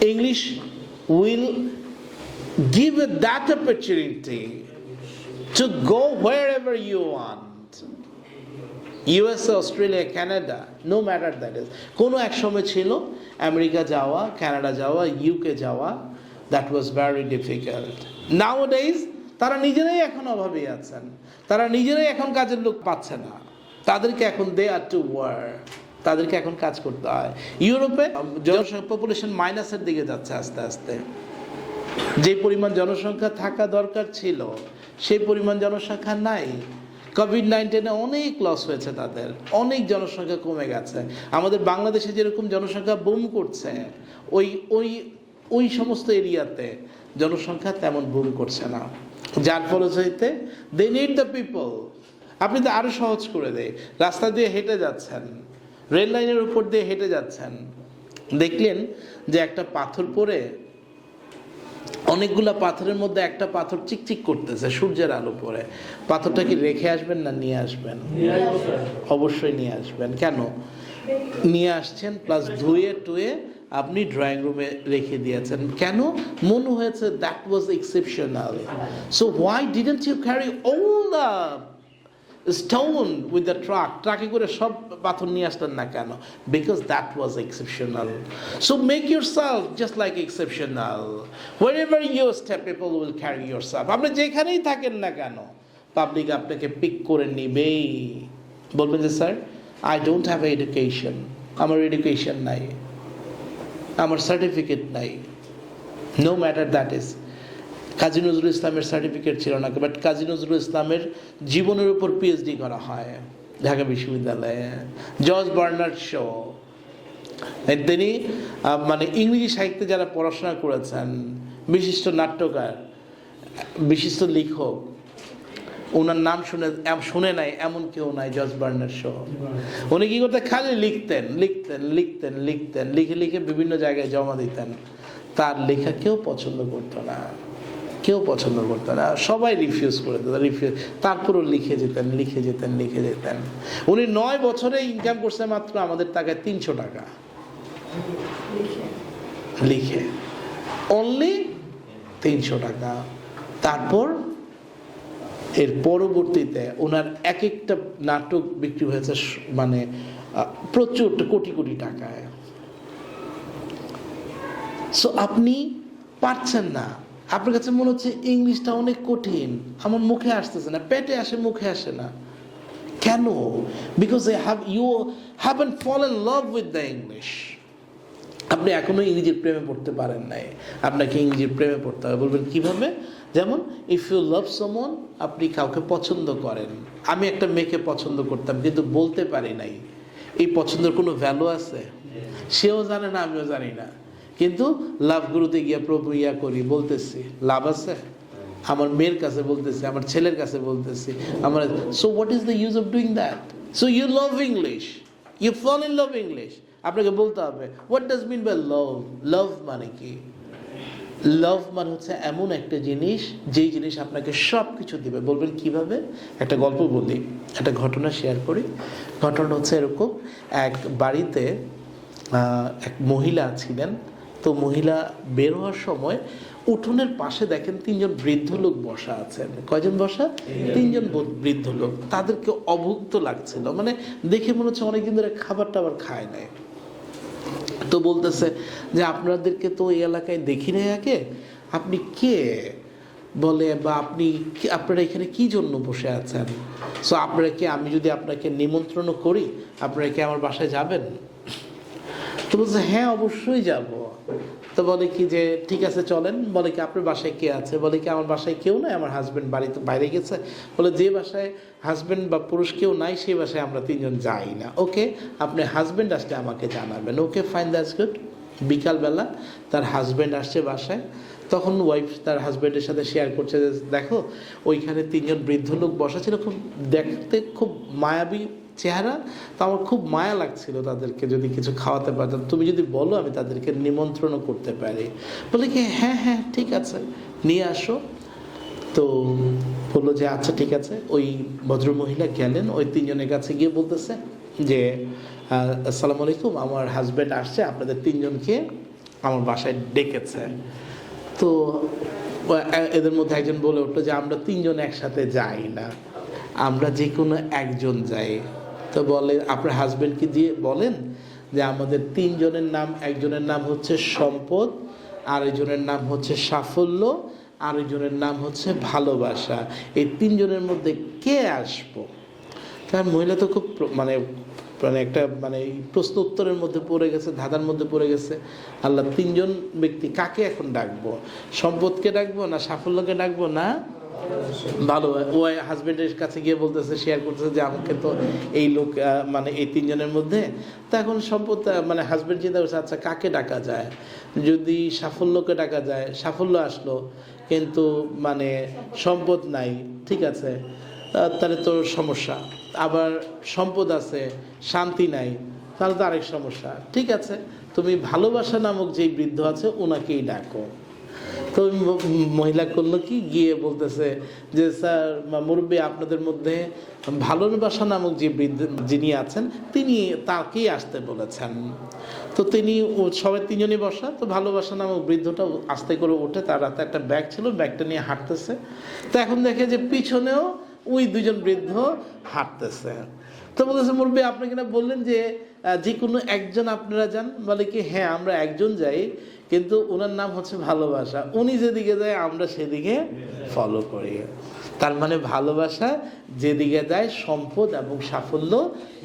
English will give that opportunity to go wherever you want. USA Australia Canada no matter that is কোনো এক সময় ছিল, America যাওয়া Canada যাওয়া UK যাওয়া that was very difficult nowadays তারা নিজেরাই এখন অভাবে আছেন। তারা নিজেরাই এখন কাজের লোক পাচ্ছে না। তাদেরকে এখন দে আর টু ওয়ার তাদেরকে এখন কাজ করতে হয়। ইউরোপে জনসংখ্যা পপুলেশন মাইনাসের দিকে যাচ্ছে আস্তে আস্তে। যে পরিমাণ জনসংখ্যা থাকা দরকার ছিল, সেই পরিমাণ জনসংখ্যা নাই। কোভিড নাইন্টিনে অনেক লস হয়েছে তাদের। অনেক জনসংখ্যা কমে গেছে। আমাদের বাংলাদেশে যেরকম জনসংখ্যা বুম করছে, ওই ওই ওই সমস্ত এরিয়াতে জনসংখ্যা তেমন বুম করছে না। যার ফলশ্রুতিতে দে নিড দ্য পিপল আপনি তো আরও সহজ করে দেয় রাস্তা দিয়ে হেঁটে যাচ্ছেন। রেল লাইনের উপর দিয়ে হেঁটে যাচ্ছেন। দেখলেন যে একটা পাথর পরে অনেকগুলা পাথরের মধ্যে একটা পাথর চিকচিক করতেছে সূর্যের আলো পরে পাথরটা কি রেখে আসবেন না নিয়ে আসবেন? অবশ্যই নিয়ে আসবেন। কেন? নিয়ে আসছেন প্লাস ধুয়ে টুয়ে আপনি ড্রয়িং রুমে রেখে দিয়েছেন। কেন? মনে হয়েছে that was exceptional so why didn't you carry all the stone with the truck ট্রাকে করে সব পাথর নিয়ে আসলেন না কেন? Because that was exceptional so make yourself just like exceptional wherever your step people will carry yourself আপনি যেখানেই থাকেন না কেন পাবলিক আপনাকে পিক করে নিবেই। বলবেন যে sir I don't have education আমার এডুকেশন নাই। আমার সার্টিফিকেট নাই। No matter that is Kazi Nazrul ইসলামের সার্টিফিকেট ছিল না বাট কাজী নজরুল ইসলামের জীবনের উপর পিএইচডি করা হয় ঢাকা বিশ্ববিদ্যালয়ে। George Bernard Shaw. তিনি মানে ইংরেজি সাহিত্যে যারা পড়াশোনা করেছেন, বিশিষ্ট নাট্যকার, বিশিষ্ট লেখক, ওনার নাম শুনে শুনে নাই, এমন কেউ নাই জর্জ বার্নার শো। উনি কি করতেন? খালি লিখতেন লিখতেন লিখতেন লিখতেন, লিখে লিখে বিভিন্ন জায়গায় জমা দিতেন। তার লেখা কেউ পছন্দ করতো না। কেউ পছন্দ করতো না। সবাই রিফিউজ করে দিত রিফিউজ তারপরও লিখে যেতেন লিখে যেতেন লিখে যেতেন। উনি নয় বছরে ইনকাম করছে মাত্র আমাদের টাকায় তিনশো টাকা। লিখে। অনলি তিনশো টাকা। তারপর এর পরবর্তীতে ওনার এক একটা নাটক বিক্রি হয়েছে মানে প্রচুর কোটি কোটি টাকায়। সো আপনি পারছেন না। আপনার কাছে মনে হচ্ছে ইংলিশটা অনেক কঠিন। আমার মুখে আসতেছে না পেটে আসে মুখে আসে না। কেন? Because I have you haven't fall in love with the English আপনি এখনও ইংরেজির প্রেমে পড়তে পারেন নাই। আপনাকে ইংরেজির প্রেমে পড়তে হবে। বলবেন কীভাবে? যেমন ইফ ইউ লাভ সমন আপনি কাউকে পছন্দ করেন। আমি একটা মেয়েকে পছন্দ করতাম কিন্তু বলতে পারি নাই। এই পছন্দের কোনো ভ্যালু আছে? সেও জানে না আমিও জানি না। কিন্তু লাভ গুরুতে গিয়া প্রভু ইয়া করি, বলতেছি, লাভ আছে? আমার মেয়ের কাছে বলতেছি, আমার ছেলের কাছে বলতেছি, আমার so what is the use of doing that so you love English you fall in love English আপনাকে বলতে হবে what does mean by love love মানে কি? লাভ মানে হচ্ছে এমন একটা জিনিস, যেই জিনিস আপনাকে সব কিছু দেবে। বলবেন কীভাবে? একটা গল্প বলি, একটা ঘটনা শেয়ার করি। ঘটনা হচ্ছে এরকম, এক বাড়িতে এক মহিলা ছিলেন তো মহিলা বের হওয়ার সময় উঠোনের পাশে দেখেন তিনজন বৃদ্ধ লোক বসা আছেন। কয়জন বসা? তিনজন। বৃদ্ধ লোক। তাদেরকে অভুক্ত লাগছিল। মানে দেখে মনে হচ্ছে অনেকদিন ধরে খাবার টাবার খায় নাই। তো বলতেছে যে আপনাদেরকে তো এই এলাকায় দেখি নাই আগে। আপনি কে? বলে বা আপনি আপনারা এখানে কি জন্য বসে আছেন? সো আপনারা কি আমি যদি আপনাকে নিমন্ত্রণ করি আপনারা কি আমার বাসায় যাবেন? তো বলছে হ্যাঁ অবশ্যই যাব। তো বলে কি যে, ঠিক আছে, চলেন। বলে কি, আপনার বাসায় কে আছে? বলে কি, আমার বাসায় কেউ নাই, আমার হাজবেন্ড বাড়িতে, বাইরে গেছে। বলে, যে বাসায় হাজবেন্ড বা পুরুষ কেউ নাই সেই বাসায় আমরা তিনজন যাই না। ওকে, আপনি হাজবেন্ড আসলে আমাকে জানাবেন। ওকে ফাইন দ্যাটস গুড বিকালবেলা তার হাজবেন্ড আসছে বাসায়। তখন ওয়াইফ তার হাজবেন্ডের সাথে শেয়ার করছে যে, দেখো, ওইখানে তিনজন বৃদ্ধ লোক বসা ছিল, খুব দেখতে খুব মায়াবী চেহারা, তো আমার খুব মায়া লাগছিল তাদেরকে যদি কিছু খাওয়াতে পারতাম। তুমি যদি বলো আমি তাদেরকে নিমন্ত্রণও করতে পারি। বলে কি হ্যাঁ হ্যাঁ ঠিক আছে, নিয়ে আসো। তো বলল যে আচ্ছা ঠিক আছে। ওই ভদ্রমহিলা গেলেন, ওই তিনজনের কাছে গিয়ে বলতেছে যে আসসালামু আলাইকুম, আমার হাজব্যান্ড আসছে, আপনাদের তিনজনকে আমার বাসায় ডেকেছে। তো এদের মধ্যে একজন বলে উঠল যে, আমরা তিনজন একসাথে যাই না, আমরা যে কোনো একজন যাই। তো বলে, আপনার হাজবেন্ডকে দিয়ে বলেন যে আমাদের তিনজনের নাম, একজনের নাম হচ্ছে সম্পদ, আরেকজনের নাম হচ্ছে সাফল্য, আরেকজনের নাম হচ্ছে ভালোবাসা। এই তিনজনের মধ্যে কে আসব? তার মহিলা তো খুব মানে মানে একটা মানে প্রশ্ন উত্তরের মধ্যে পড়ে গেছে, ধাঁধার মধ্যে পড়ে গেছে। আল্লাহ তিনজন ব্যক্তি কাকে এখন ডাকবো? সম্পদকে ডাকবো না সাফল্যকে ডাকবো না ভালো। ও হাজবেন্ডের কাছে গিয়ে বলতেছে শেয়ার করতেছে যে, আমাকে তো এই লোক মানে এই তিনজনের মধ্যে, তা এখন সম্পদ মানে হাজবেন্ড চিন্তা করছে আচ্ছা কাকে ডাকা যায়? যদি সাফল্যকে ডাকা যায়, সাফল্য আসলো, কিন্তু মানে সম্পদ নাই, ঠিক আছে তাহলে তো সমস্যা। আবার সম্পদ আছে, শান্তি নাই, তাহলে তো আরেক সমস্যা। ঠিক আছে, তুমি ভালোবাসা নামক যেই বৃদ্ধ আছে ওনাকেই ডাকো। তো মহিলা করল কি? গিয়ে বলতেছে যে, স্যার মুরব্বী, আপনাদের মধ্যে ভালোবাসা নামক যে যিনি আছেন, তিনি তাকেই আসতে বলেছেন। তো তিনি সবাই তিনজনই বসা, তো ভালোবাসা নামক বৃদ্ধটা আস্তে করে উঠে, তার হাতে একটা ব্যাগ ছিল, ব্যাগটা নিয়ে হাঁটতেছে। তো এখন দেখে যে পিছনেও ওই দুজন বৃদ্ধ হাঁটতেছে। তো বলতেছে, মুরব্বী, আপনি কিনা বললেন যে যে কোনো একজন আপনারা যান? বলে কি হ্যাঁ আমরা একজন যাই। কিন্তু ওনার নাম হচ্ছে ভালোবাসা। উনি যেদিকে যায়, আমরা সেদিকে ফলো করি। তার মানে ভালোবাসা যেদিকে যায়, সম্পদ এবং সাফল্য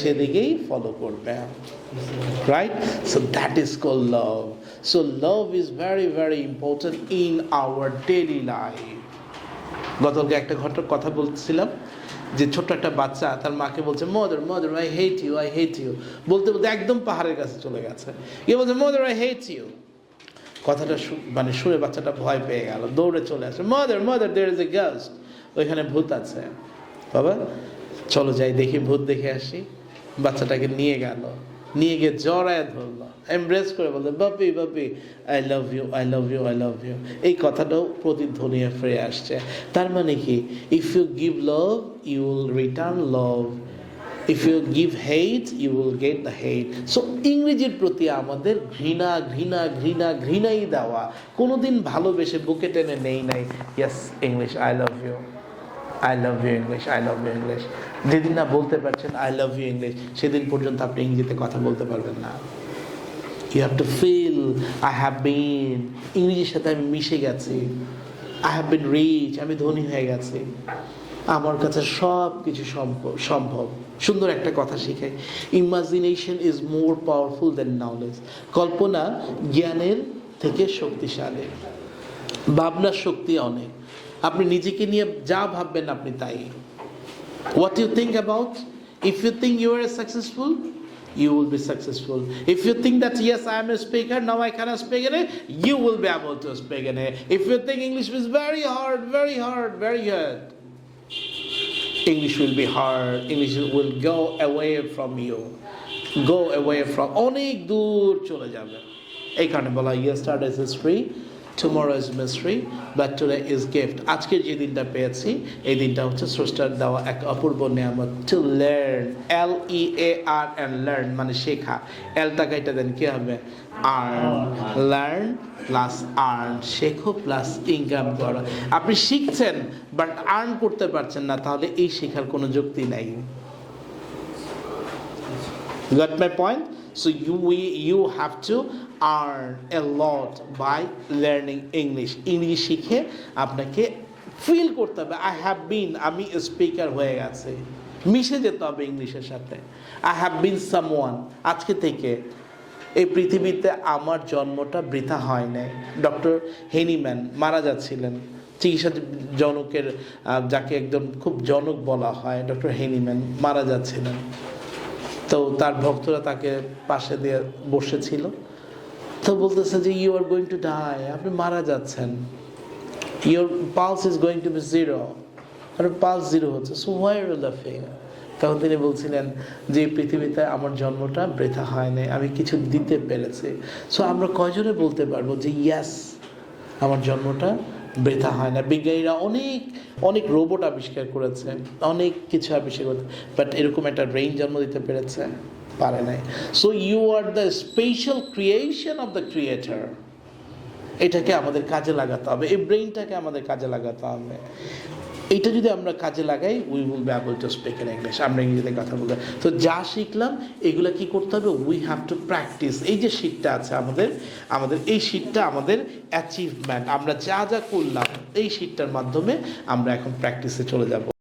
সেদিকেই ফলো করবে। Right so that is called love so love is very very important in our daily life গতকালকে একটা ঘটনার কথা বলছিলাম যে ছোট্ট একটা বাচ্চা, তার মাকে বলছে mother mother I hate you I hate you বলতে বলতে একদম পাহাড়ের কাছে চলে গেছে। এ বলছে মদার আই হেট ইউ কথাটা মানে শুনে বাচ্চাটা ভয় পেয়ে গেল, দৌড়ে চলে আসে mother mother there is a ghost ওইখানে ভূত আছে। বাবা, চলো যাই, দেখি ভূত দেখে আসি। বাচ্চাটাকে নিয়ে গেল, নিয়ে গিয়ে জড়ায় ধরলো এমব্রেস করে বলল বাপি বাপি I love you I love you I love you এই কথাটাও প্রতিধ্বনিয়ে ফিরে আসছে। তার মানে কি? If you give love you will return love if you give hate you will get the hate so ইংরেজির প্রতি আমাদের ঘৃণা ঘৃণা ঘৃণা, ঘৃণাই দেওয়া। কোনোদিন ভালোবেসে বুকে টেনে নেই নাই। Yes English I love you I love you English I love you English যেদিন না বলতে পারছেন আই লাভ ইউ ইংলিশ সেদিন পর্যন্ত আপনি ইংরেজিতে কথা বলতে পারবেন না। You have to feel I have been ইংরেজির সাথে আমি মিশে গেছি। আই হ্যাভ বিন রিচ আমি ধনী হয়ে গেছি। আমার কাছে সব কিছু সম্ভব। সুন্দর একটা কথা শিখাই imagination is more powerful than knowledge কল্পনা জ্ঞানের থেকে শক্তিশালী। ভাবনার শক্তি অনেক। আপনি নিজেকে নিয়ে যা ভাববেন আপনি তাই। What you think about? If you think you are successful you will be successful if you think that yes i am a speaker now i cannot speak in it you will be able to speak in it if you think english is very hard very hard very hard english will be hard english will go away from you go away from অনেক দূর চলে যাবে এই কারণে বলা yesterday is history tomorrow is mystery, but today is gift. আজকের যে দিনটা পেয়েছি, এই দিনটা হচ্ছে স্রষ্টার দেওয়া এক অপূর্ব নিয়ামত to learn L E A R and learn মানে শেখা। এলটা কাইটা দেন, কি হবে? আর্ন লার্ন প্লাস আর্ন শেখো প্লাস ইনকাম করো। আপনি শিখছেন বাট আর্ন করতে পারছেন না, তাহলে এই শেখার কোনো যুক্তি নাই। Got my point so you we, you have to earn a lot by learning English English শিখে আপনাকে ফিল করতে হবে আই হ্যাভ বিন আমি স্পিকার হয়ে গেছে। মিশে যেতে হবে ইংলিশের সাথে। আই হ্যাভ বিন সামওয়ান আজকে থেকে এই পৃথিবীতে আমার জন্মটা বৃথা হয় নাই। ডক্টর হেনিম্যান মারা যাচ্ছিলেন। চিকিৎসা জনকের যাকে একদম খুব জনক বলা হয়, ডক্টর হেনিম্যান মারা যাচ্ছিলেন। তো তার ভক্তরা তাকে পাশে দিয়ে বসেছিল। তো বলতেছে যে you are going to die আপনি মারা যাচ্ছেন। Your pulse is going to be zero R pulse zero হচ্ছে। সো ওয়াই আর লাফিং তখন তিনি বলছিলেন যে পৃথিবীতে আমার জন্মটা বৃথা হয় নাই। আমি কিছু দিতে পেরেছি। সো আমরা কয়জনে বলতে পারব যে ইয়াস আমার জন্মটা বৃথা হয় না বিজ্ঞানীরা অনেক অনেক রোবট আবিষ্কার করেছে। অনেক কিছু আবিষ্কার করেছে। বাট এরকম একটা ব্রেইন জন্ম দিতে পেরেছে। পারে নাই। So you are the special creation of the creator এটাকে আমাদের কাজে লাগাতে হবে। এই ব্রেইনটাকে আমাদের কাজে লাগাতে হবে। এটা যদি আমরা কাজে লাগাই we will be able to speak in English আমরা ইংরেজিতে কথা বলতে তো যা শিখলাম, এগুলো কি করতে হবে? উই হ্যাভ টু প্র্যাকটিস এই যে শীটটা আছে আমাদের আমাদের, এই শীটটা আমাদের অ্যাচিভমেন্ট আমরা যা যা করলাম, এই শীটটার মাধ্যমে আমরা এখন প্র্যাকটিসে চলে যাব।